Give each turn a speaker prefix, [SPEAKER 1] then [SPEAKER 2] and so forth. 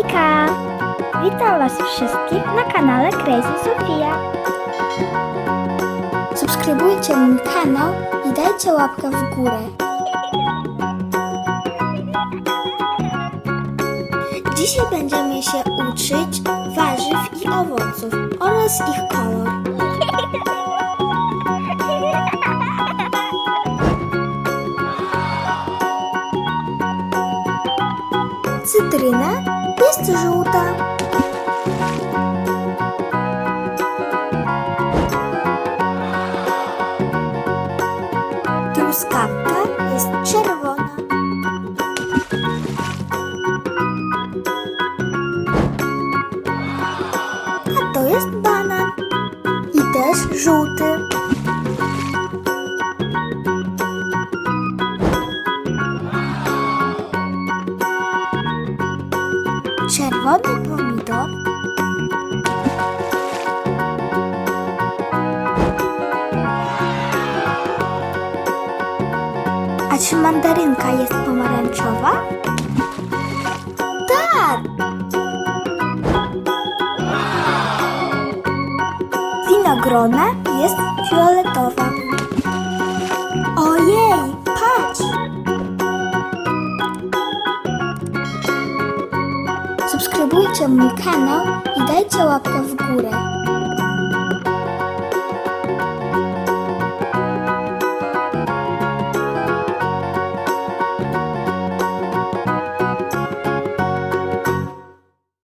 [SPEAKER 1] Hejka! Witam Was wszystkich na kanale Crazy Sofia. Subskrybujcie mój kanał i dajcie łapkę w górę. Dzisiaj będziemy się uczyć warzyw i owoców oraz ich kolor. Cytryna jest żółta. Truskawka jest czerwona. A to jest banan. I też żółty. Czerwony pomidor. A czy mandarynka jest pomarańczowa? Tak! Winogrona jest fioletowa. Subskrybujcie mój kanał i dajcie łapkę w górę.